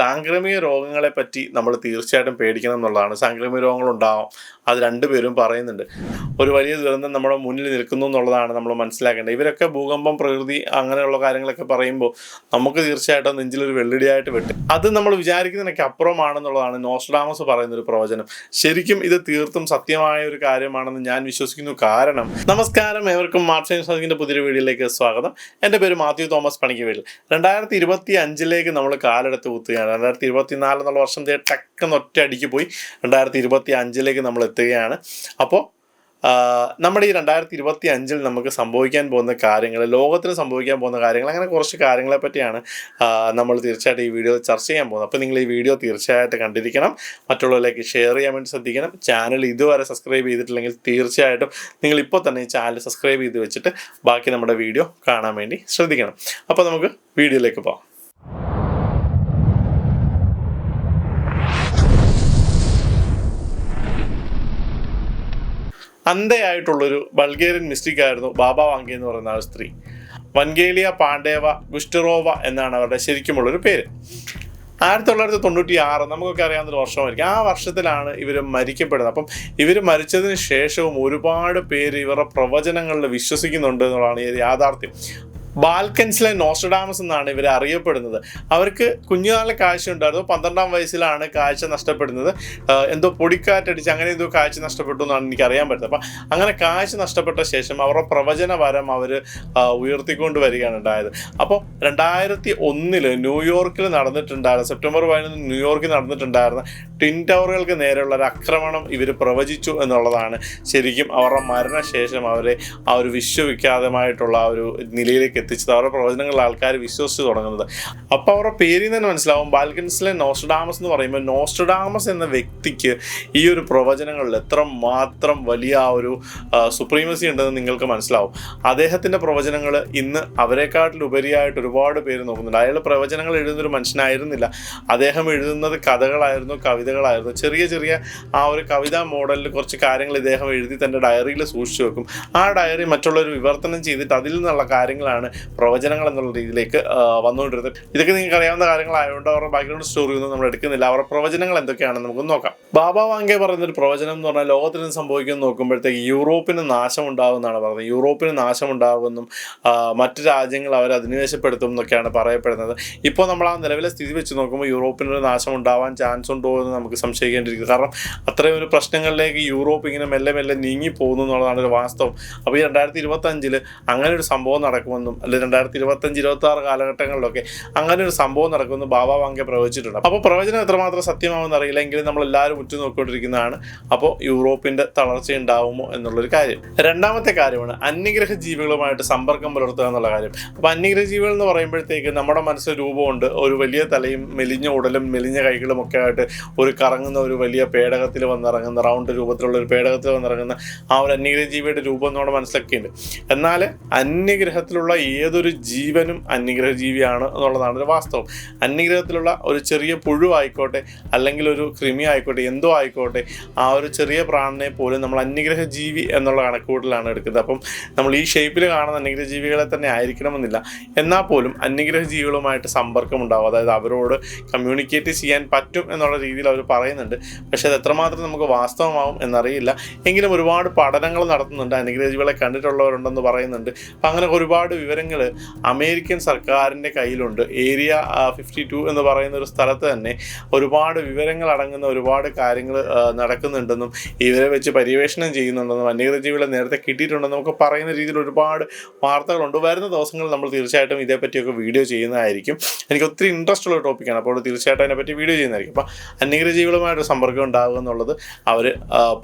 സാംക്രമിക രോഗങ്ങളെ പറ്റി നമ്മൾ തീർച്ചയായിട്ടും പേടിക്കണം എന്നുള്ളതാണ്. സാംക്രമിക രോഗങ്ങൾ ഉണ്ടാവും അത് രണ്ടുപേരും പറയുന്നുണ്ട്. ഒരു വലിയ ദുരന്തം നമ്മുടെ മുന്നിൽ നിൽക്കുന്നു എന്നുള്ളതാണ് നമ്മൾ മനസ്സിലാക്കേണ്ടത്. ഇവരൊക്കെ ഭൂകമ്പം പ്രകൃതി അങ്ങനെയുള്ള കാര്യങ്ങളൊക്കെ പറയുമ്പോൾ നമുക്ക് തീർച്ചയായിട്ടും നെഞ്ചിലൊരു വെള്ളിടിയായിട്ട് വെട്ടും. അത് നമ്മൾ വിചാരിക്കുന്നതിനൊക്കെ അപ്പുറമാണെന്നുള്ളതാണ് നോസ്ട്രാമസ് പറയുന്ന ഒരു പ്രവചനം. ശരിക്കും ഇത് തീർത്തും സത്യമായ ഒരു കാര്യമാണെന്ന് ഞാൻ വിശ്വസിക്കുന്നു. കാരണം നമസ്കാരം ഏവർക്കും മാർച്ച് സാധിക്കുന്ന പുതിയൊരു വീഡിയോയിലേക്ക് സ്വാഗതം. എന്റെ പേര് മാത്യു തോമസ് പണിക്ക് വീട്ടിൽ രണ്ടായിരത്തി ഇരുപത്തി അഞ്ചിലേക്ക് നമ്മൾ കാലെടുത്ത് കുത്തുകയാണ്. രണ്ടായിരത്തി ഇരുപത്തിനാല് എന്നുള്ള വർഷം ടക്കെന്ന് ഒറ്റ അടിക്ക് പോയി. രണ്ടായിരത്തി ഇരുപത്തി അഞ്ചിലേക്ക് നമ്മൾ എത്തുകയാണ്. അപ്പോൾ നമ്മുടെ ഈ രണ്ടായിരത്തി ഇരുപത്തി അഞ്ചിൽ നമുക്ക് സംഭവിക്കാൻ പോകുന്ന കാര്യങ്ങൾ ലോകത്തിന് സംഭവിക്കാൻ പോകുന്ന കാര്യങ്ങൾ അങ്ങനെ കുറച്ച് കാര്യങ്ങളെ പറ്റിയാണ് നമ്മൾ തീർച്ചയായിട്ടും ഈ വീഡിയോ ചർച്ച ചെയ്യാൻ പോകുന്നത്. അപ്പോൾ നിങ്ങൾ ഈ വീഡിയോ തീർച്ചയായിട്ടും കണ്ടിരിക്കണം. മറ്റുള്ളവരിലേക്ക് ഷെയർ ചെയ്യാൻ വേണ്ടി ശ്രദ്ധിക്കണം. ചാനൽ ഇതുവരെ സബ്സ്ക്രൈബ് ചെയ്തിട്ടില്ലെങ്കിൽ തീർച്ചയായിട്ടും നിങ്ങൾ ഇപ്പോൾ തന്നെ ഈ ചാനൽ സബ്സ്ക്രൈബ് ചെയ്ത് വെച്ചിട്ട് ബാക്കി നമ്മുടെ വീഡിയോ കാണാൻ വേണ്ടി ശ്രദ്ധിക്കണം. അപ്പോൾ നമുക്ക് വീഡിയോയിലേക്ക് പോകാം. അന്ധയായിട്ടുള്ളൊരു ബൾഗേറിയൻ മിസ്റ്റിക് ആയിരുന്നു ബാബ വാങ്കി എന്ന് പറയുന്ന ആ സ്ത്രീ. വൻഗേലിയ പാണ്ഡേവ ഗുസ്റ്ററോവ എന്നാണ് അവരുടെ ശരിക്കുമുള്ളൊരു പേര്. ആയിരത്തി തൊള്ളായിരത്തി തൊണ്ണൂറ്റി ആറ് നമുക്കൊക്കെ അറിയാവുന്ന വർഷമായിരിക്കും. ആ വർഷത്തിലാണ് ഇവർ മരിക്കപ്പെടുന്നത്. അപ്പം ഇവർ മരിച്ചതിന് ശേഷവും ഒരുപാട് പേര് ഇവരുടെ പ്രവചനങ്ങളിൽ വിശ്വസിക്കുന്നുണ്ട് എന്നുള്ളതാണ് യാഥാർത്ഥ്യം. ബാൽക്കൻസിലെ നോസ്റ്റഡാമസ് എന്നാണ് ഇവർ അറിയപ്പെടുന്നത്. അവർക്ക് കുഞ്ഞുനാളിലെ കാഴ്ച ഉണ്ടായിരുന്നു. പന്ത്രണ്ടാം വയസ്സിലാണ് കാഴ്ച നഷ്ടപ്പെടുന്നത്. എന്തോ പൊടിക്കാറ്റടിച്ച് അങ്ങനെ എന്തോ കാഴ്ച നഷ്ടപ്പെട്ടു എന്നാണ് എനിക്ക് അറിയാൻ പറ്റുന്നത്. അപ്പം അങ്ങനെ കാഴ്ച നഷ്ടപ്പെട്ട ശേഷം അവരുടെ പ്രവചന വരം അവർ ഉയർത്തിക്കൊണ്ട് വരികയാണ് ഉണ്ടായത്. അപ്പോൾ രണ്ടായിരത്തി ഒന്നിൽ ന്യൂയോർക്കിൽ നടന്നിട്ടുണ്ടായിരുന്ന സെപ്റ്റംബർ പതിനൊന്ന് ന്യൂയോർക്കിൽ നടന്നിട്ടുണ്ടായിരുന്ന ട്വിൻ ടവറുകൾക്ക് നേരെയുള്ള ഒരു ആക്രമണം ഇവർ പ്രവചിച്ചു എന്നുള്ളതാണ് ശരിക്കും അവരുടെ മരണശേഷം അവരെ ആ ഒരു വിശ്വവിഖ്യാതമായിട്ടുള്ള ആ ഒരു നിലയിലേക്ക് എത്തിച്ചത് അവരുടെ പ്രവചനങ്ങളിൽ ആൾക്കാർ വിശ്വസിച്ച് തുടങ്ങുന്നത്. അപ്പോൾ അവരുടെ പേരിൽ തന്നെ മനസ്സിലാവും ബാൽക്കൻസിലെ നോസ്റ്റഡാമസ് എന്ന് പറയുമ്പോൾ നോസ്റ്റഡാമസ് എന്ന വ്യക്തിക്ക് ഈ ഒരു പ്രവചനങ്ങളിൽ എത്ര മാത്രം വലിയ ഒരു സുപ്രീമസി ഉണ്ടെന്ന് നിങ്ങൾക്ക് മനസ്സിലാവും. അദ്ദേഹത്തിന്റെ പ്രവചനങ്ങൾ ഇന്ന് അവരെക്കാട്ടിലുപരിയായിട്ട് ഒരുപാട് പേര് നോക്കുന്നുണ്ട്. അയാൾ പ്രവചനങ്ങൾ എഴുതുന്നൊരു മനുഷ്യനായിരുന്നില്ല. അദ്ദേഹം എഴുതുന്നത് കഥകളായിരുന്നു കവിതകളായിരുന്നു. ചെറിയ ചെറിയ ആ ഒരു കവിതാ മോഡലിൽ കുറച്ച് കാര്യങ്ങൾ ഇദ്ദേഹം എഴുതി തന്റെ ഡയറിയിൽ സൂക്ഷിച്ചു വെക്കും. ആ ഡയറി മറ്റുള്ളവർ വിവർത്തനം ചെയ്തിട്ട് അതിൽ നിന്നുള്ള കാര്യങ്ങളാണ് പ്രവചനങ്ങൾ എന്നുള്ള രീതിയിലേക്ക് വന്നുകൊണ്ടിരുന്നത്. ഇതൊക്കെ നിങ്ങൾക്ക് അറിയാവുന്ന കാര്യങ്ങളായതുകൊണ്ട് അവരുടെ ബാക്ക്ഗ്രൗണ്ട് സ്റ്റോറി ഒന്നും നമ്മൾ എടുക്കുന്നില്ല. അവരുടെ പ്രവചനങ്ങൾ എന്തൊക്കെയാണെന്ന് നമുക്ക് നോക്കാം. ബാബ വാങ്കെ പറയുന്ന ഒരു പ്രവചനം എന്ന് പറഞ്ഞാൽ ലോകത്തിന് സംഭവിക്കുന്ന നോക്കുമ്പോഴത്തേക്ക് യൂറോപ്പിന് നാശം ഉണ്ടാകുമെന്നാണ് പറയുന്നത്. യൂറോപ്പിന് നാശം ഉണ്ടാകുമെന്നും മറ്റു രാജ്യങ്ങൾ അവർ അധിനിവേശപ്പെടുത്തും എന്നൊക്കെയാണ് പറയപ്പെടുന്നത്. ഇപ്പോൾ നമ്മൾ ആ നിലവിലെ സ്ഥിതി വെച്ച് നോക്കുമ്പോൾ യൂറോപ്പിന് ഒരു നാശം ഉണ്ടാവാൻ ചാൻസ് ഉണ്ടോ എന്ന് നമുക്ക് സംശയിക്കേണ്ടിയിരിക്കുന്നു. കാരണം അത്രയും ഒരു പ്രശ്നങ്ങളിലേക്ക് യൂറോപ്പ് ഇങ്ങനെ മെല്ലെ മെല്ലെ നീങ്ങി പോകുന്നു എന്നുള്ളതാണ് ഒരു വാസ്തവം. അപ്പോൾ ഈ രണ്ടായിരത്തി ഇരുപത്തഞ്ചിൽ അങ്ങനെ ഒരു സംഭവം നടക്കുമെന്നും അല്ലെങ്കിൽ രണ്ടായിരത്തി ഇരുപത്തഞ്ച് ഇരുപത്തി ആറ് കാലഘട്ടങ്ങളിലൊക്കെ അങ്ങനെ ഒരു സംഭവം നടക്കുമെന്ന് ബാബ വാങ്കെ പ്രവചിച്ചിട്ടുണ്ട്. അപ്പോൾ പ്രവചനം എത്രമാത്രം സത്യമാവുമെന്ന് അറിയില്ല എങ്കിലും നമ്മൾ എല്ലാവരും ഉറ്റുനോക്കിക്കൊണ്ടിരിക്കുന്നതാണ്. അപ്പോൾ യൂറോപ്പിന്റെ തളർച്ച ഉണ്ടാവുമോ എന്നുള്ളൊരു കാര്യം. രണ്ടാമത്തെ കാര്യമാണ് അന്യഗ്രഹ ജീവികളുമായിട്ട് സമ്പർക്കം പുലർത്തുക എന്നുള്ള കാര്യം. അപ്പോൾ അന്യഗ്രഹ ജീവികൾ എന്ന് പറയുമ്പോഴത്തേക്ക് നമ്മുടെ മനസ്സിൽ രൂപമുണ്ട്. ഒരു വലിയ തലയും മെലിഞ്ഞ ഉടലും മെലിഞ്ഞ കൈകളും ഒക്കെ ആയിട്ട് ഒരു കറങ്ങുന്ന ഒരു വലിയ പേടകത്തിൽ വന്നിറങ്ങുന്ന റൗണ്ട് രൂപത്തിലുള്ള ഒരു പേടകത്തിൽ വന്നിറങ്ങുന്ന ആ ഒരു അന്യഗ്രഹ ജീവിയുടെ രൂപം നമ്മുടെ മനസ്സിലൊക്കെ ഉണ്ട്. എന്നാൽ അന്യഗ്രഹത്തിലുള്ള ഏതൊരു ജീവനും അന്യഗ്രഹ ജീവിയാണ് എന്നുള്ളതാണ് ഒരു വാസ്തവം. അന്യഗ്രഹത്തിലുള്ള ഒരു ചെറിയ പുഴു ആയിക്കോട്ടെ അല്ലെങ്കിൽ ഒരു കൃമി ആയിക്കോട്ടെ എന്തോ ആയിക്കോട്ടെ ആ ഒരു ചെറിയ പ്രാണിനെ പോലും നമ്മൾ അന്യഗ്രഹ ജീവി എന്നുള്ള കണക്കുകൂട്ടലാണ് എടുക്കുന്നത്. അപ്പം നമ്മൾ ഈ ഷേപ്പിൽ കാണുന്ന അന്യഗ്രഹ ജീവികളെ തന്നെ ആയിരിക്കണമെന്നില്ല. എന്നാൽ പോലും അന്യഗ്രഹ ജീവികളുമായിട്ട് സമ്പർക്കം ഉണ്ടാവും അതായത് അവരോട് കമ്മ്യൂണിക്കേറ്റ് ചെയ്യാൻ പറ്റും എന്നുള്ള രീതിയിൽ അവർ പറയുന്നുണ്ട്. പക്ഷേ അത് എത്രമാത്രം നമുക്ക് വാസ്തവമാവും എന്നറിയില്ല. എങ്കിലും ഒരുപാട് പഠനങ്ങൾ നടത്തുന്നുണ്ട്. അന്യഗ്രഹ ജീവികളെ കണ്ടിട്ടുള്ളവരുണ്ടെന്ന് പറയുന്നുണ്ട്. അപ്പം അങ്ങനെ ഒരുപാട് വിവരങ്ങൾ അമേരിക്കൻ സർക്കാരിന്റെ കയ്യിലുണ്ട്. ഏരിയ ഫിഫ്റ്റി ടു എന്ന് പറയുന്ന ഒരു സ്ഥലത്ത് തന്നെ ഒരുപാട് വിവരങ്ങൾ അടങ്ങുന്ന ഒരുപാട് കാര്യങ്ങൾ നടക്കുന്നുണ്ടെന്നും ഇവരെ വെച്ച് പര്യവേഷണം ചെയ്യുന്നുണ്ടെന്നും അന്യഗ്രഹ ജീവികളെ നേരത്തെ കിട്ടിയിട്ടുണ്ടെന്നും ഒക്കെ പറയുന്ന രീതിയിൽ ഒരുപാട് വാർത്തകളുണ്ട്. വരുന്ന ദിവസങ്ങളിൽ നമ്മൾ തീർച്ചയായിട്ടും ഇതേപ്പറ്റിയൊക്കെ വീഡിയോ ചെയ്യുന്നതായിരിക്കും. എനിക്ക് ഒത്തിരി ഇൻട്രസ്റ്റ് ഉള്ള ടോപ്പിക്കാണ് അപ്പോൾ തീർച്ചയായിട്ടും അതിനെപ്പറ്റി വീഡിയോ ചെയ്യുന്നതായിരിക്കും. അപ്പോൾ അന്യഗ്രഹ ജീവികളുമായിട്ട് സമ്പർക്കം ഉണ്ടാകുക എന്നുള്ളത് അവർ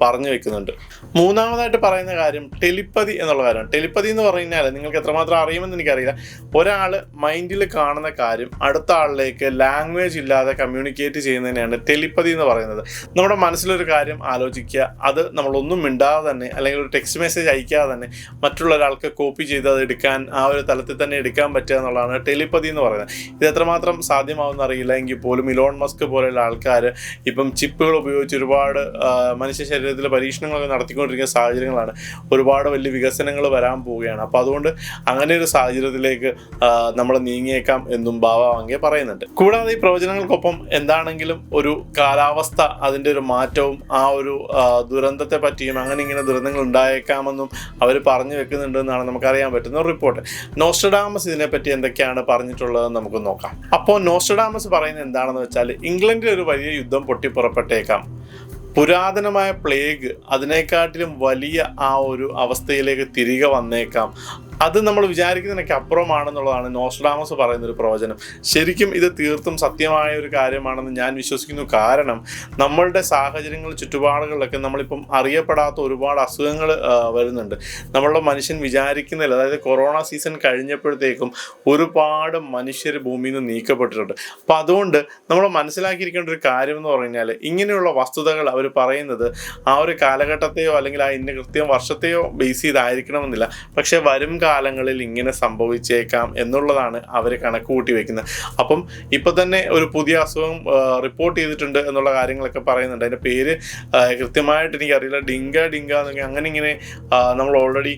പറഞ്ഞു വെക്കുന്നുണ്ട്. മൂന്നാമതായിട്ട് പറയുന്ന കാര്യം ടെലിപ്പതി എന്നുള്ള കാര്യമാണ്. ടെലിപ്പതി എന്ന് പറഞ്ഞാൽ നിങ്ങൾക്ക് എത്രമാത്രം അറിയുമെന്ന് എനിക്കറിയില്ല. ഒരാൾ മൈൻഡിൽ കാണുന്ന കാര്യം അടുത്ത ആളിലേക്ക് ലാംഗ്വേജ് ഇല്ലാതെ കമ്മ്യൂണിക്കേറ്റ് ചെയ്യുന്നതിനെയാണ് ടെലിപ്പതി എന്ന് പറയുന്നത്. നമ്മുടെ മനസ്സിലൊരു കാര്യം ആലോചിക്കുക. അത് നമ്മളൊന്നും മിണ്ടാതെ തന്നെ അല്ലെങ്കിൽ ഒരു ടെക്സ്റ്റ് മെസ്സേജ് അയക്കാതെ തന്നെ മറ്റുള്ള ഒരാൾക്ക് കോപ്പി ചെയ്ത് അത് എടുക്കാൻ ആ ഒരു തലത്തിൽ തന്നെ എടുക്കാൻ പറ്റുക എന്നുള്ളതാണ് ടെലിപ്പതി എന്ന് പറയുന്നത്. ഇത് എത്രമാത്രം സാധ്യമാവുമെന്ന് അറിയില്ല. എങ്കിൽ പോലും ഇലോൺ മസ്ക് പോലെയുള്ള ആൾക്കാർ ഇപ്പം ചിപ്പുകൾ ഉപയോഗിച്ച് ഒരുപാട് മനുഷ്യ ശരീരത്തിലെ പരീക്ഷണങ്ങളൊക്കെ നടത്തിക്കൊണ്ടിരിക്കുന്ന സാഹചര്യങ്ങളാണ്. ഒരുപാട് വലിയ വികസനങ്ങൾ വരാൻ പോവുകയാണ്. അപ്പോൾ അതുകൊണ്ട് അങ്ങനെ ഒരു സാഹചര്യത്തിലേക്ക് നമ്മൾ നീങ്ങിയേക്കാം എന്നും ബാബ പറയുന്നുണ്ട്. കൂടാതെ ഈ പ്രവചനങ്ങൾക്കൊപ്പം എന്താണെങ്കിലും ഒരു കാലാവസ്ഥ അതിന്റെ ഒരു മാറ്റവും ആ ഒരു ദുരന്തത്തെ പറ്റിയും അങ്ങനെ ഇങ്ങനെ ദുരന്തങ്ങൾ ഉണ്ടായേക്കാമെന്നും അവർ പറഞ്ഞു വെക്കുന്നുണ്ട് എന്നാണ് നമുക്കറിയാൻ പറ്റുന്ന ഒരു റിപ്പോർട്ട്. നോസ്റ്റഡാമസ് ഇതിനെപ്പറ്റി എന്തൊക്കെയാണ് പറഞ്ഞിട്ടുള്ളതെന്ന് നമുക്ക് നോക്കാം. അപ്പോൾ നോസ്റ്റഡാമസ് പറയുന്നത് എന്താണെന്ന് വെച്ചാൽ ഇംഗ്ലണ്ടിൽ ഒരു വലിയ യുദ്ധം പൊട്ടിപ്പുറപ്പെട്ടേക്കാം. പുരാതനമായ പ്ലേഗ് അതിനെക്കാട്ടിലും വലിയ ആ ഒരു അവസ്ഥയിലേക്ക് തിരികെ വന്നേക്കാം. അത് നമ്മൾ വിചാരിക്കുന്നതിനൊക്കെ അപ്പുറമാണെന്നുള്ളതാണ് നോസ്ഡാമസ് പറയുന്ന ഒരു പ്രവചനം. ശരിക്കും ഇത് തീർത്തും സത്യമായ ഒരു കാര്യമാണെന്ന് ഞാൻ വിശ്വസിക്കുന്നു. കാരണം നമ്മളുടെ സാഹചര്യങ്ങൾ ചുറ്റുപാടുകളിലൊക്കെ നമ്മളിപ്പം അറിയപ്പെടാത്ത ഒരുപാട് അസുഖങ്ങൾ വരുന്നുണ്ട്. നമ്മളുടെ മനുഷ്യൻ വിചാരിക്കുന്നില്ല. അതായത് കൊറോണ സീസൺ കഴിഞ്ഞപ്പോഴത്തേക്കും ഒരുപാട് മനുഷ്യർ ഭൂമിയിൽ നിന്ന് നീക്കപ്പെട്ടിട്ടുണ്ട്. അപ്പം അതുകൊണ്ട് നമ്മൾ മനസ്സിലാക്കിയിരിക്കേണ്ട ഒരു കാര്യം എന്ന് പറഞ്ഞാൽ ഇങ്ങനെയുള്ള വസ്തുതകൾ അവർ പറയുന്നത് ആ ഒരു കാലഘട്ടത്തെയോ അല്ലെങ്കിൽ ആ ഇന്ന കൃത്യം വർഷത്തെയോ ബേസ് ചെയ്തായിരിക്കണമെന്നില്ല. പക്ഷേ വരും കാലങ്ങളിൽ ഇങ്ങനെ സംഭവിച്ചേക്കാം എന്നുള്ളതാണ് അവർ കണക്ക് കൂട്ടി വെക്കുന്നത്. അപ്പം ഇപ്പൊ തന്നെ ഒരു പുതിയ അസുഖം റിപ്പോർട്ട് ചെയ്തിട്ടുണ്ട് എന്നുള്ള കാര്യങ്ങളൊക്കെ പറയുന്നുണ്ട്. അതിന്റെ പേര് കൃത്യമായിട്ട് എനിക്കറിയില്ല. ഡിങ്ക ഡിങ്ക എന്നൊക്കെ അങ്ങനെ ഇങ്ങനെ നമ്മൾ ഓൾറെഡി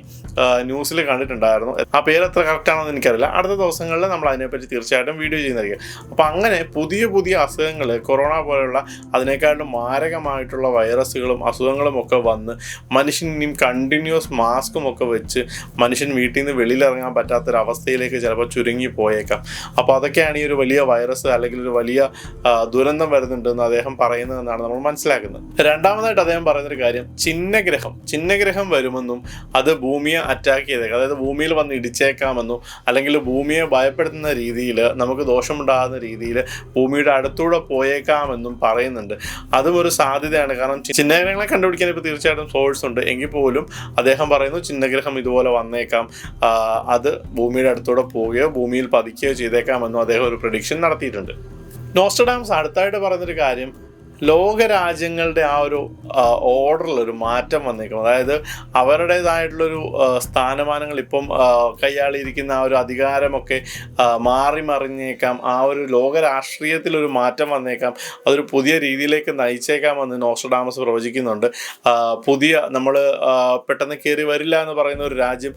ന്യൂസിൽ കണ്ടിട്ടുണ്ടായിരുന്നു. ആ പേര് എത്ര കറക്റ്റ് ആണെന്ന് എനിക്കറിയില്ല. അടുത്ത ദിവസങ്ങളിൽ നമ്മൾ അതിനെപ്പറ്റി തീർച്ചയായിട്ടും വീഡിയോ ചെയ്യുന്നതായിരിക്കും. അപ്പം അങ്ങനെ പുതിയ പുതിയ അസുഖങ്ങൾ കൊറോണ പോലെയുള്ള അതിനേക്കാളും മാരകമായിട്ടുള്ള വൈറസുകളും അസുഖങ്ങളും ഒക്കെ വന്ന് മനുഷ്യൻ ഇനിയും കണ്ടിന്യൂസ് മാസ്കും ഒക്കെ വെച്ച് മനുഷ്യൻ വീട്ടിൽ നിന്ന് വെളിയിലിറങ്ങാൻ പറ്റാത്തൊരവസ്ഥയിലേക്ക് ചിലപ്പോൾ ചുരുങ്ങി പോയേക്കാം. അപ്പോൾ അതൊക്കെയാണ് ഈ ഒരു വലിയ വൈറസ് അല്ലെങ്കിൽ ഒരു വലിയ ദുരന്തം വരുന്നുണ്ടെന്ന് അദ്ദേഹം പറയുന്നതെന്നാണ് നമ്മൾ മനസ്സിലാക്കുന്നത്. രണ്ടാമതായിട്ട് അദ്ദേഹം പറയുന്നൊരു കാര്യം ചിഹ്നഗ്രഹം. ചിഹ്നഗ്രഹം വരുമെന്നും അത് ഭൂമിയെ അറ്റാക്ക് ചെയ്തേക്കാം. അതായത് ഭൂമിയിൽ വന്ന് ഇടിച്ചേക്കാമെന്നും അല്ലെങ്കിൽ ഭൂമിയെ ഭയപ്പെടുത്തുന്ന രീതിയിൽ നമുക്ക് ദോഷമുണ്ടാകുന്ന രീതിയിൽ ഭൂമിയുടെ അടുത്തൂടെ പോയേക്കാമെന്നും പറയുന്നുണ്ട്. അതും ഒരു സാധ്യതയാണ്. കാരണം ചിഹ്നഗ്രഹങ്ങളെ കണ്ടുപിടിക്കാൻ ഇപ്പോൾ തീർച്ചയായിട്ടും സോഴ്സ് ഉണ്ട്. എങ്കിൽ പോലും അദ്ദേഹം പറയുന്നു ചിഹ്നഗ്രഹം ഇതുപോലെ വന്നേക്കാം. അത് ഭൂമിയുടെ അടുത്തൂടെ പോവുകയോ ഭൂമിയിൽ പതിക്കുകയോ ചെയ്തേക്കാമെന്നും അദ്ദേഹം ഒരു പ്രഡിക്ഷൻ നടത്തിയിട്ടുണ്ട്. നോസ്റ്റഡാംസ് അടുത്തായിട്ട് പറയുന്നൊരു കാര്യം ലോകരാജ്യങ്ങളുടെ ആ ഒരു ഓർഡറിലൊരു മാറ്റം വന്നേക്കും അതായത് അവരുടേതായിട്ടുള്ളൊരു സ്ഥാനമാനങ്ങൾ ഇപ്പം കൈയാളിയിരിക്കുന്ന ആ ഒരു അധികാരമൊക്കെ മാറി മറിഞ്ഞേക്കാം. ആ ഒരു ലോക രാഷ്ട്രീയത്തിൽ ഒരു മാറ്റം വന്നേക്കാം. അതൊരു പുതിയ രീതിയിലേക്ക് നയിച്ചേക്കാമെന്ന് നോസ്ട്രഡാമസ് പ്രവചിക്കുന്നുണ്ട്. പുതിയ നമ്മൾ പെട്ടെന്ന് കയറി വരില്ല എന്ന് പറയുന്ന ഒരു രാജ്യം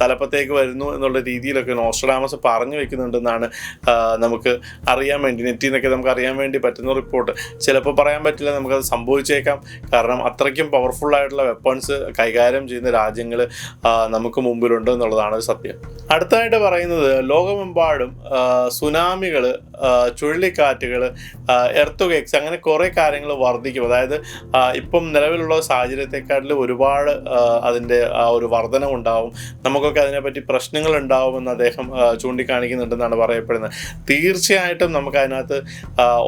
തലപ്പത്തേക്ക് വരുന്നു എന്നുള്ള രീതിയിലൊക്കെ നോസ്ട്രഡാമസ് പറഞ്ഞു വെക്കുന്നുണ്ടെന്നാണ് നമുക്ക് അറിയാൻ വേണ്ടി നെറ്റിൽ നിന്നൊക്കെ നമുക്ക് അറിയാൻ വേണ്ടി പറ്റുന്ന റിപ്പോർട്ട്. ചിലപ്പോൾ പറയാൻ പറ്റില്ല നമുക്കത് സംഭവിച്ചേക്കാം. കാരണം അത്രയ്ക്കും പവർഫുൾ ആയിട്ടുള്ള വെപ്പൺസ് കൈകാര്യം ചെയ്യുന്ന രാജ്യങ്ങൾ നമുക്ക് മുമ്പിലുണ്ട് എന്നുള്ളതാണ് സത്യം. അടുത്തതായിട്ട് പറയുന്നത് ലോകമെമ്പാടും സുനാമികൾ ചുഴലിക്കാറ്റുകൾ എർത്ത് കേക്സ് അങ്ങനെ കുറേ കാര്യങ്ങൾ വർദ്ധിക്കും. അതായത് ഇപ്പം നിലവിലുള്ള സാഹചര്യത്തെക്കാട്ടിലും ഒരുപാട് അതിന്റെ ആ ഒരു വർധനം ഉണ്ടാവും നമുക്കൊക്കെ അതിനെപ്പറ്റി പ്രശ്നങ്ങൾ ഉണ്ടാവുമെന്ന് അദ്ദേഹം ചൂണ്ടിക്കാണിക്കുന്നുണ്ടെന്നാണ് പറയപ്പെടുന്നത്. തീർച്ചയായിട്ടും നമുക്ക് അതിനകത്ത്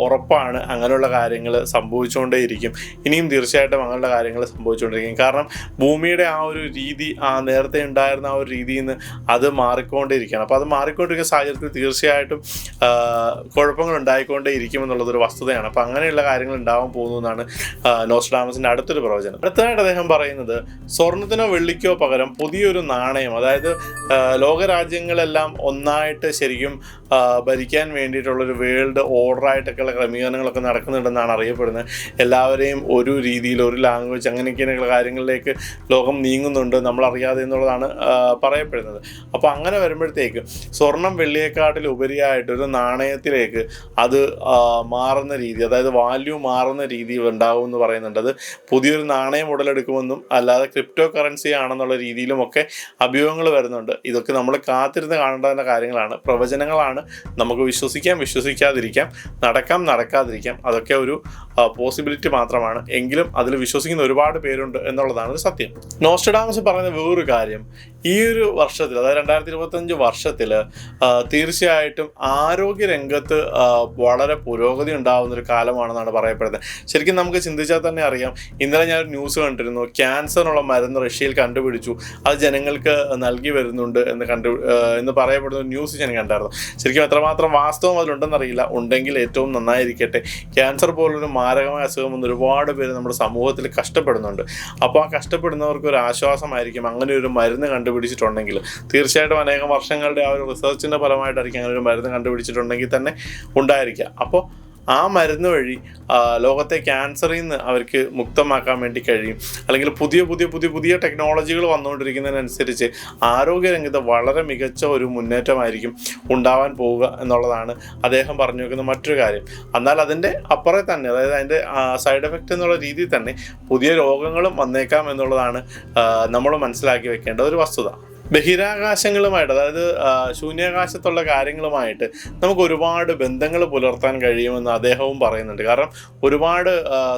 ഉറപ്പാണ് അങ്ങനെയുള്ള കാര്യങ്ങൾ സംഭവിച്ചുകൊണ്ടേയിരിക്കും. ഇനിയും തീർച്ചയായിട്ടും അങ്ങനെയുള്ള കാര്യങ്ങൾ സംഭവിച്ചുകൊണ്ടിരിക്കും കാരണം ഭൂമിയുടെ ആ ഒരു രീതി ആ നേരത്തെ ഉണ്ടായിരുന്ന ആ ഒരു രീതിയിൽ നിന്ന് അത് മാറിക്കൊണ്ടേയിരിക്കുകയാണ്. അപ്പോൾ അത് മാറിക്കൊണ്ടിരിക്കുന്ന സാഹചര്യത്തിൽ തീർച്ചയായിട്ടും കുഴപ്പങ്ങൾ ഉണ്ടായിക്കൊണ്ടേ ഇരിക്കും എന്നുള്ളതൊരു വസ്തുതയാണ്. അപ്പം അങ്ങനെയുള്ള കാര്യങ്ങൾ ഉണ്ടാവാൻ പോകുന്നു എന്നാണ് ആ, നോസ്ട്രാമസിന്റെ അടുത്തൊരു പ്രവചനം. അടുത്തതായിട്ട് അദ്ദേഹം പറയുന്നത് സ്വർണത്തിനോ വെള്ളിക്കോ പകരം പുതിയൊരു നാണയം അതായത് ലോകരാജ്യങ്ങളെല്ലാം ഒന്നായിട്ട് ശരിക്കും ഭരിക്കാൻ വേണ്ടിയിട്ടുള്ളൊരു വേൾഡ് ഓർഡറായിട്ടൊക്കെയുള്ള ക്രമീകരണങ്ങളൊക്കെ നടക്കുന്നുണ്ടെന്നാണ് അറിയപ്പെടുന്നത്. എല്ലാവരെയും ഒരു രീതിയിൽ ഒരു ലാംഗ്വേജ് അങ്ങനെയൊക്കെയുള്ള കാര്യങ്ങളിലേക്ക് ലോകം നീങ്ങുന്നുണ്ട് നമ്മൾ അറിയാതെ എന്നുള്ളതാണ് പറയപ്പെടുന്നത്. അപ്പോൾ അങ്ങനെ വരുമ്പോഴത്തേക്ക് സ്വർണം വെള്ളിയെക്കാട്ടിൽ ഉപരിയായിട്ട് ഒരു നാണയത്തിലേക്ക് അത് മാറുന്ന രീതി അതായത് വാല്യൂ മാറുന്ന രീതി ഉണ്ടാവും എന്ന് പറയുന്നുണ്ട്. അത് പുതിയൊരു നാണയം ഉടലെടുക്കുമെന്നും അല്ലാതെ ക്രിപ്റ്റോ കറൻസി ആണെന്നുള്ള രീതിയിലുമൊക്കെ അഭ്യൂഹങ്ങൾ വരുന്നുണ്ട്. ഇതൊക്കെ നമ്മൾ കാത്തിരുന്ന് കാണേണ്ടതിന്റെ കാര്യങ്ങളാണ്. പ്രവചനങ്ങളാണ് നമുക്ക് വിശ്വസിക്കാം വിശ്വസിക്കാതിരിക്കാം നടക്കാം നടക്കാതിരിക്കാം. അതൊക്കെ ഒരു പോസിബിലിറ്റി മാത്രമാണ്. എങ്കിലും അതിൽ വിശ്വസിക്കുന്ന ഒരുപാട് പേരുണ്ട് എന്നുള്ളതാണ് ഒരു സത്യം. നോസ്റ്റഡാമസ് പറയുന്ന വേറൊരു കാര്യം ഈ ഒരു വർഷത്തിൽ അതായത് രണ്ടായിരത്തി ഇരുപത്തഞ്ച് വർഷത്തിൽ തീർച്ചയായിട്ടും ആരോഗ്യ രംഗത്ത് വളരെ പുരോഗതി ഉണ്ടാകുന്ന ഒരു കാലമാണെന്നാണ് പറയപ്പെടുന്നത്. ശരിക്കും നമുക്ക് ചിന്തിച്ചാൽ തന്നെ അറിയാം ഇന്നലെ ഞാൻ ഒരു ന്യൂസ് കണ്ടിരുന്നു ക്യാൻസറിനുള്ള മരുന്ന് റഷ്യയിൽ കണ്ടുപിടിച്ചു അത് ജനങ്ങൾക്ക് നൽകി വരുന്നുണ്ട് എന്ന് കണ്ടു എന്ന് പറയപ്പെടുന്ന ന്യൂസ് ഞാൻ കണ്ടായിരുന്നു. ശരിക്കും എത്രമാത്രം വാസ്തവം അതിലുണ്ടെന്നറിയില്ല ഉണ്ടെങ്കിൽ ഏറ്റവും നന്നായിരിക്കട്ടെ. ക്യാൻസർ പോലൊരു മാരകമായ അസുഖം വന്ന് ഒരുപാട് പേര് നമ്മുടെ സമൂഹത്തിൽ കഷ്ടപ്പെടുന്നുണ്ട്. അപ്പോൾ ആ കഷ്ടപ്പെടുന്നവർക്ക് ഒരു ആശ്വാസമായിരിക്കും അങ്ങനെ ഒരു മരുന്ന് കണ്ടുപിടിച്ചിട്ടുണ്ടെങ്കിൽ. തീർച്ചയായിട്ടും അനേകം വർഷങ്ങളുടെ ആ ഒരു റിസർച്ചിന്റെ ഫലമായിട്ടായിരിക്കും അങ്ങനെ ഒരു മരുന്ന് കണ്ടുപിടിച്ചിട്ടുണ്ടെങ്കിൽ തന്നെ ഉണ്ടായിരിക്കുക അപ്പോൾ ആ മരുന്ന് വഴി ലോകത്തെ ക്യാൻസറിൽ നിന്ന് അവർക്ക് മുക്തമാക്കാൻ വേണ്ടി കഴിയും. അല്ലെങ്കിൽ പുതിയ പുതിയ പുതിയ പുതിയ ടെക്നോളജികൾ വന്നുകൊണ്ടിരിക്കുന്നതിനനുസരിച്ച് ആരോഗ്യരംഗത്ത് വളരെ മികച്ച ഒരു മുന്നേറ്റമായിരിക്കും ഉണ്ടാവാൻ പോവുക എന്നുള്ളതാണ് അദ്ദേഹം പറഞ്ഞു വെക്കുന്ന മറ്റൊരു കാര്യം. എന്നാൽ അതിന്റെ അപ്പുറം തന്നെ അതായത് അതിന്റെ സൈഡ് എഫക്റ്റ് എന്നുള്ള രീതിയിൽ തന്നെ പുതിയ രോഗങ്ങളും വന്നേക്കാം എന്നുള്ളതാണ് നമ്മൾ മനസ്സിലാക്കി വെക്കേണ്ട ഒരു വസ്തുത. ബഹിരാകാശങ്ങളുമായിട്ട് അതായത് ശൂന്യാകാശത്തുള്ള കാര്യങ്ങളുമായിട്ട് നമുക്ക് ഒരുപാട് ബന്ധങ്ങൾ പുലർത്താൻ കഴിയുമെന്ന് അദ്ദേഹവും പറയുന്നുണ്ട്. കാരണം ഒരുപാട്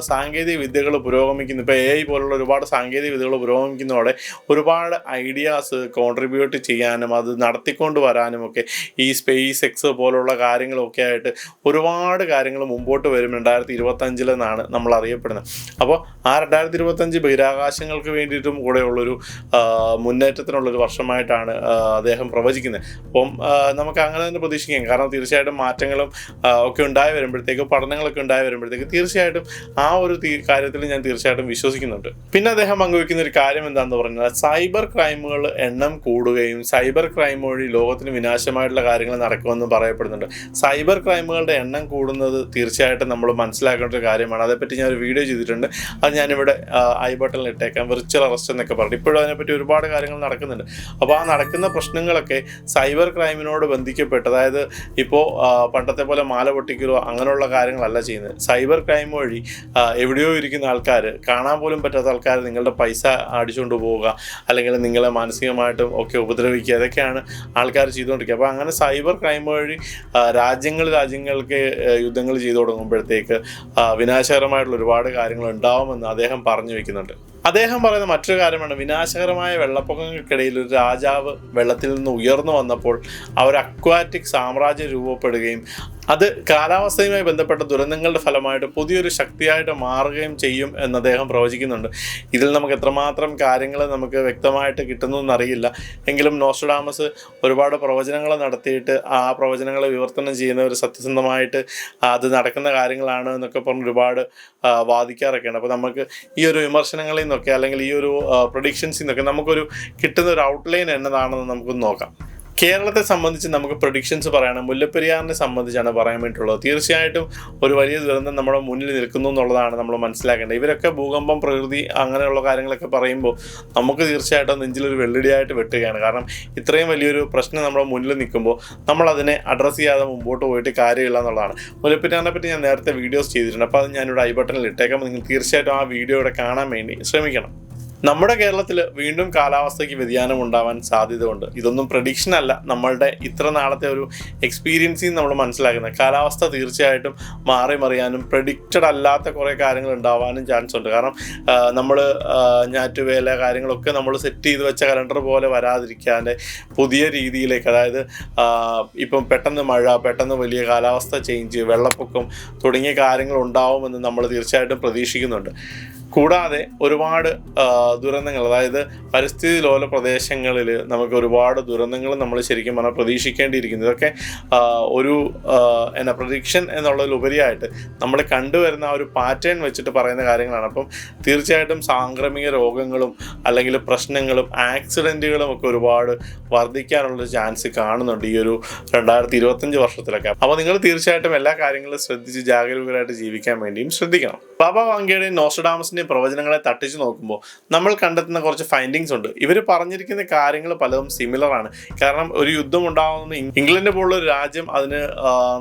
സാങ്കേതിക വിദ്യകൾ പുരോഗമിക്കുന്നു. ഇപ്പോൾ എ ഐ പോലുള്ള ഒരുപാട് സാങ്കേതിക വിദ്യകൾ പുരോഗമിക്കുന്നതോടെ ഒരുപാട് ഐഡിയാസ് കോൺട്രിബ്യൂട്ട് ചെയ്യാനും അത് നടത്തിക്കൊണ്ട് വരാനും ഒക്കെ ഈ സ്പേസ് എക്സ് പോലുള്ള കാര്യങ്ങളൊക്കെ ആയിട്ട് ഒരുപാട് കാര്യങ്ങൾ മുമ്പോട്ട് വരും രണ്ടായിരത്തി ഇരുപത്തഞ്ചിലെന്നാണ് നമ്മൾ അറിയപ്പെടുന്നത്. അപ്പോൾ ആ രണ്ടായിരത്തി ഇരുപത്തഞ്ച് ബഹിരാകാശങ്ങൾക്ക് വേണ്ടിയിട്ടും കൂടെയുള്ളൊരു മുന്നേറ്റത്തിനുള്ളൊരു മുന്നേറ്റത്തിനുള്ളൊരു വർഷമായിട്ടാണ് അദ്ദേഹം പ്രവചിക്കുന്നത്. അപ്പം നമുക്ക് അങ്ങനെ തന്നെ പ്രതീക്ഷിക്കാം. കാരണം തീർച്ചയായിട്ടും മാറ്റങ്ങളും ഒക്കെ ഉണ്ടായി വരുമ്പോഴത്തേക്ക് പഠനങ്ങളൊക്കെ ഉണ്ടായി വരുമ്പോഴത്തേക്ക് തീർച്ചയായിട്ടും ആ ഒരു കാര്യത്തിൽ ഞാൻ തീർച്ചയായിട്ടും വിശ്വസിക്കുന്നുണ്ട്. പിന്നെ അദ്ദേഹം പങ്കുവെക്കുന്ന ഒരു കാര്യം എന്താണെന്ന് പറഞ്ഞാൽ സൈബർ ക്രൈമുകൾ എണ്ണം കൂടുകയും സൈബർ ക്രൈം വഴി ലോകത്തിന് വിനാശമായിട്ടുള്ള കാര്യങ്ങൾ നടക്കുമെന്ന് പറയപ്പെടുന്നുണ്ട്. സൈബർ ക്രൈമുകളുടെ എണ്ണം കൂടുന്നത് തീർച്ചയായിട്ടും നമ്മൾ മനസ്സിലാക്കേണ്ട ഒരു കാര്യമാണ്. അതേപ്പറ്റി ഞാൻ ഒരു വീഡിയോ ചെയ്തിട്ടുണ്ട്. അത് ഞാനിവിടെ ഐ ബട്ടണിൽ ഇട്ടേക്കാം. വിർച്വൽ അറസ്റ്റ് എന്നൊക്കെ പറഞ്ഞു ഇപ്പോഴും അതിനെപ്പറ്റി ഒരുപാട് കാര്യങ്ങൾ നടക്കുന്നുണ്ട്. അപ്പോൾ ആ നടക്കുന്ന പ്രശ്നങ്ങളൊക്കെ സൈബർ ക്രൈമിനോട് ബന്ധിക്കപ്പെട്ട് അതായത് ഇപ്പോൾ പണ്ടത്തെ പോലെ മാല പൊട്ടിക്കലോ അങ്ങനെയുള്ള കാര്യങ്ങളല്ല ചെയ്യുന്നത്. സൈബർ ക്രൈം വഴി എവിടെയോ ഇരിക്കുന്ന ആൾക്കാർ കാണാൻ പോലും പറ്റാത്ത ആൾക്കാർ നിങ്ങളുടെ പൈസ അടിച്ചുകൊണ്ട് പോവുക അല്ലെങ്കിൽ നിങ്ങളെ മാനസികമായിട്ടും ഒക്കെ ഉപദ്രവിക്കുക ഇതൊക്കെയാണ് ആൾക്കാർ ചെയ്തുകൊണ്ടിരിക്കുക. അപ്പോൾ അങ്ങനെ സൈബർ ക്രൈം വഴി രാജ്യങ്ങൾ രാജ്യങ്ങൾക്ക് യുദ്ധങ്ങൾ ചെയ്തു തുടങ്ങുമ്പോഴത്തേക്ക് വിനാശകരമായിട്ടുള്ള ഒരുപാട് കാര്യങ്ങൾ ഉണ്ടാവുമെന്ന് അദ്ദേഹം പറഞ്ഞു വെക്കുന്നുണ്ട്. അദ്ദേഹം പറയുന്ന മറ്റൊരു കാര്യമാണ്. വിനാശകരമായ വെള്ളപ്പൊക്കങ്ങൾക്കിടയിൽ ഒരു രാജാവ് വെള്ളത്തിൽ നിന്ന് ഉയർന്നു വന്നപ്പോൾ അവർ അക്വാറ്റിക് സാമ്രാജ്യം രൂപപ്പെടുകയും അത് കാലാവസ്ഥയുമായി ബന്ധപ്പെട്ട ദുരന്തങ്ങളുടെ ഫലമായിട്ട് പുതിയൊരു ശക്തിയായിട്ട് മാറുകയും ചെയ്യും എന്ന് അദ്ദേഹം പ്രവചിക്കുന്നുണ്ട്. ഇതിൽ നമുക്ക് എത്രമാത്രം കാര്യങ്ങൾ നമുക്ക് വ്യക്തമായിട്ട് കിട്ടുന്നു എന്നറിയില്ല. എങ്കിലും നോസ്ട്രഡാമസ് ഒരുപാട് പ്രവചനങ്ങൾ നടത്തിയിട്ട് ആ പ്രവചനങ്ങളെ വിവർത്തനം ചെയ്യുന്ന ഒരു സത്യസന്ധമായിട്ട് അത് നടക്കുന്ന കാര്യങ്ങളാണ് എന്നൊക്കെ പറഞ്ഞ് ഒരുപാട് വാദിക്കാറൊക്കെയാണ് അപ്പോൾ നമുക്ക് ഈ ഒരു വിമർശനങ്ങളിൽ നിന്നൊക്കെ അല്ലെങ്കിൽ ഈ ഒരു പ്രൊഡിക്ഷൻസിൽ നിന്നൊക്കെ നമുക്കൊരു കിട്ടുന്ന ഒരു ഔട്ട്ലൈൻ എന്നതാണെന്ന് നമുക്കൊന്ന് നോക്കാം. കേരളത്തെ സംബന്ധിച്ച് നമുക്ക് പ്രൊഡിക്ഷൻസ് പറയണം. മുല്ലപ്പെരിയാറിനെ സംബന്ധിച്ചാണ് പറയാൻ വേണ്ടിയിട്ടുള്ളത്. തീർച്ചയായിട്ടും ഒരു വലിയ ദുരന്തം നമ്മുടെ മുന്നിൽ നിൽക്കുന്നു എന്നുള്ളതാണ് നമ്മൾ മനസ്സിലാക്കേണ്ടത്. ഇവരൊക്കെ ഭൂകമ്പം പ്രകൃതി അങ്ങനെയുള്ള കാര്യങ്ങളൊക്കെ പറയുമ്പോൾ നമുക്ക് തീർച്ചയായിട്ടും നെഞ്ചിലൊരു വെള്ളിടിയായിട്ട് വെട്ടുകയാണ്. കാരണം ഇത്രയും വലിയൊരു പ്രശ്നം നമ്മുടെ മുന്നിൽ നിൽക്കുമ്പോൾ നമ്മളതിനെ അഡ്രസ്സ് ചെയ്യാതെ മുമ്പോട്ട് പോയിട്ട് കാര്യമില്ല എന്നുള്ളതാണ്. മുല്ലപ്പെരിയാറിനെ പറ്റി ഞാൻ നേരത്തെ വീഡിയോസ് ചെയ്തിട്ടുണ്ട്. അപ്പോൾ അത് ഞാനിവിടെ ഐ ബട്ടണിൽ ഇട്ടേക്കാം. നിങ്ങൾ തീർച്ചയായിട്ടും ആ വീഡിയോ ഇവിടെ കാണാൻ വേണ്ടി ശ്രമിക്കണം. നമ്മുടെ കേരളത്തിൽ വീണ്ടും കാലാവസ്ഥയ്ക്ക് വ്യതിയാനം ഉണ്ടാവാൻ സാധ്യതയുണ്ട്. ഇതൊന്നും പ്രഡിക്ഷൻ അല്ല. നമ്മളുടെ ഇത്ര നാളത്തെ ഒരു എക്സ്പീരിയൻസിൽ നമ്മൾ മനസ്സിലാക്കുന്നത്. കാലാവസ്ഥ തീർച്ചയായിട്ടും മാറി മറിയാനും പ്രഡിക്റ്റഡ് അല്ലാത്ത കുറേ കാര്യങ്ങൾ ഉണ്ടാവാനും ചാൻസ് ഉണ്ട്. കാരണം നമ്മൾ ഞാറ്റുവേല കാര്യങ്ങളൊക്കെ നമ്മൾ സെറ്റ് ചെയ്ത് വെച്ച കലണ്ടർ പോലെ വരാതിരിക്കാതെ പുതിയ രീതിയിലേക്ക് അതായത് ഇപ്പം പെട്ടെന്ന് മഴ പെട്ടെന്ന് വലിയ കാലാവസ്ഥ ചേഞ്ച് വെള്ളപ്പൊക്കം തുടങ്ങിയ കാര്യങ്ങൾ ഉണ്ടാവുമെന്ന് നമ്മൾ തീർച്ചയായിട്ടും പ്രതീക്ഷിക്കുന്നുണ്ട്. കൂടാതെ ഒരുപാട് ദുരന്തങ്ങൾ അതായത് പരിസ്ഥിതി ലോല പ്രദേശങ്ങളിൽ നമുക്ക് ഒരുപാട് ദുരന്തങ്ങൾ നമ്മൾ ശരിക്കും പറഞ്ഞാൽ പ്രതീക്ഷിക്കേണ്ടിയിരിക്കുന്നു. ഇതൊക്കെ ഒരു എന്നാ പ്രഡിക്ഷൻ എന്നുള്ളതിലുപരിയായിട്ട് നമ്മൾ കണ്ടുവരുന്ന ആ ഒരു പാറ്റേൺ വെച്ചിട്ട് പറയുന്ന കാര്യങ്ങളാണ്. അപ്പം തീർച്ചയായിട്ടും സാംക്രമിക രോഗങ്ങളും അല്ലെങ്കിൽ പ്രശ്നങ്ങളും ആക്സിഡന്റുകളും ഒക്കെ ഒരുപാട് വർദ്ധിക്കാനുള്ള ചാൻസ് കാണുന്നുണ്ട് ഈ ഒരു രണ്ടായിരത്തി ഇരുപത്തഞ്ച് വർഷത്തിലൊക്കെ. അപ്പോൾ നിങ്ങൾ തീർച്ചയായിട്ടും എല്ലാ കാര്യങ്ങളും ശ്രദ്ധിച്ച് ജാഗരൂകരായിട്ട് ജീവിക്കാൻ വേണ്ടിയും ശ്രദ്ധിക്കണം. ബാബ വാങ്കയുടെയും നോസ്ഡാമസിന്റെയും പ്രവചനങ്ങളെ തട്ടിച്ച് നോക്കുമ്പോൾ നമ്മൾ കണ്ടെത്തുന്ന കുറച്ച് ഫൈൻഡിങ്സ് ഉണ്ട്. ഇവർ പറഞ്ഞിരിക്കുന്ന കാര്യങ്ങൾ പലതും സിമിലർ ആണ്. കാരണം ഒരു യുദ്ധം ഉണ്ടാകുന്ന ഇംഗ്ലണ്ട് പോലുള്ള ഒരു രാജ്യം അതിന്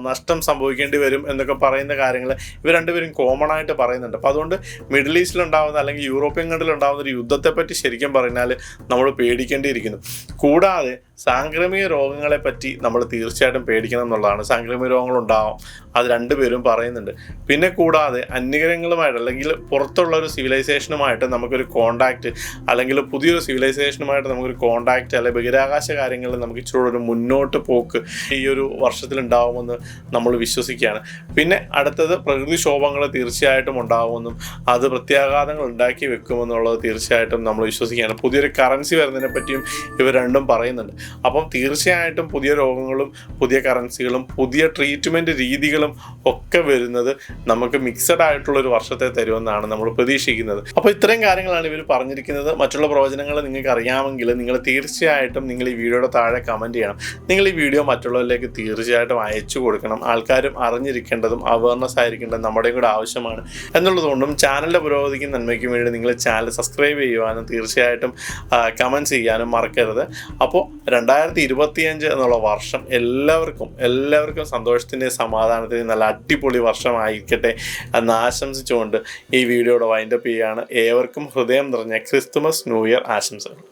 നഷ്ടം സംഭവിക്കേണ്ടി വരും എന്നൊക്കെ പറയുന്ന കാര്യങ്ങൾ ഇവർ രണ്ടുപേരും കോമൺ ആയിട്ട് പറയുന്നുണ്ട്. അപ്പോൾ അതുകൊണ്ട് മിഡിൽ ഈസ്റ്റിൽ ഉണ്ടാകുന്ന അല്ലെങ്കിൽ യൂറോപ്യൻ കണ്ടിൽ ഉണ്ടാകുന്ന ഒരു യുദ്ധത്തെപ്പറ്റി ശരിക്കും പറഞ്ഞാൽ നമ്മൾ പേടിക്കേണ്ടിയിരിക്കുന്നു. കൂടാതെ സാംക്രമിക രോഗങ്ങളെ പറ്റി നമ്മൾ തീർച്ചയായിട്ടും പേടിക്കണം എന്നുള്ളതാണ്. സാംക്രമിക രോഗങ്ങൾ ഉണ്ടാവാം അത് രണ്ടുപേരും പറയുന്നുണ്ട്. പിന്നെ കൂടാതെ അന്യഗ്രഹങ്ങളുമായിട്ട് അല്ലെങ്കിൽ പുറത്തുള്ള ഒരു സിവിലൈസേഷനുമായിട്ട് നമുക്കൊരു കോണ്ടാക്റ്റ് അല്ലെങ്കിൽ പുതിയൊരു സിവിലൈസേഷനുമായിട്ട് നമുക്കൊരു കോണ്ടാക്റ്റ് അല്ലെങ്കിൽ ബഹിരാകാശ കാര്യങ്ങളിൽ നമുക്ക് ഇച്ചിരി ഒരു മുന്നോട്ട് പോക്ക് ഈ ഒരു വർഷത്തിൽ ഉണ്ടാവുമെന്ന് നമ്മൾ വിശ്വസിക്കുകയാണ്. പിന്നെ അടുത്തത് പ്രകൃതിക്ഷോഭങ്ങൾ തീർച്ചയായിട്ടും ഉണ്ടാവുമെന്നും അത് പ്രത്യാഘാതങ്ങൾ ഉണ്ടാക്കി വെക്കുമെന്നുള്ളത് തീർച്ചയായിട്ടും നമ്മൾ വിശ്വസിക്കുകയാണ്. പുതിയൊരു കറൻസി വരുന്നതിനെ പറ്റിയും ഇവർ രണ്ടും പറയുന്നുണ്ട്. അപ്പം തീർച്ചയായിട്ടും പുതിയ രോഗങ്ങളും പുതിയ കറൻസികളും പുതിയ ട്രീറ്റ്മെന്റ് രീതികളും ഒക്കെ വരുന്നത് നമുക്ക് മിക്സഡ് ആയിട്ടുള്ള ഒരു വർഷത്തെ തരുമെന്നാണ് നമ്മൾ പ്രതീക്ഷിക്കുന്നത്. അപ്പോൾ ഇത്രയും കാര്യങ്ങളാണ് ഇവർ പറഞ്ഞിരിക്കുന്നത്. മറ്റുള്ള പ്രവചനങ്ങൾ നിങ്ങൾക്ക് അറിയാമെങ്കിൽ നിങ്ങൾ തീർച്ചയായിട്ടും നിങ്ങൾ ഈ വീഡിയോയുടെ താഴെ കമന്റ് ചെയ്യണം. നിങ്ങൾ ഈ വീഡിയോ മറ്റുള്ളവരിലേക്ക് തീർച്ചയായിട്ടും അയച്ചു കൊടുക്കണം. ആൾക്കാരും അറിഞ്ഞിരിക്കേണ്ടതും അവയർനെസ് ആയിരിക്കേണ്ടതും നമ്മുടെയും കൂടെ ആവശ്യമാണ്. എന്നുള്ളതുകൊണ്ടും ചാനലിന്റെ പുരോഗതിക്കും നന്മയ്ക്കും വേണ്ടി നിങ്ങൾ ചാനൽ സബ്സ്ക്രൈബ് ചെയ്യുവാനും തീർച്ചയായിട്ടും കമന്റ് ചെയ്യാനും മറക്കരുത്. അപ്പോൾ രണ്ടായിരത്തി ഇരുപത്തിയഞ്ച് എന്നുള്ള വർഷം എല്ലാവർക്കും എല്ലാവർക്കും സന്തോഷത്തിന്റെയും സമാധാനത്തിന്റെയും നല്ല അടിപൊളി വർഷമായിരിക്കട്ടെ എന്ന് ആശംസിച്ചുകൊണ്ട് ഈ വീഡിയോയുടെ വൈൻഡപ്പ് ചെയ്യുകയാണ്. ഏവർക്കും ഹൃദയം നിറഞ്ഞ ക്രിസ്തുമസ് ന്യൂ ഇയർ ആശംസകൾ.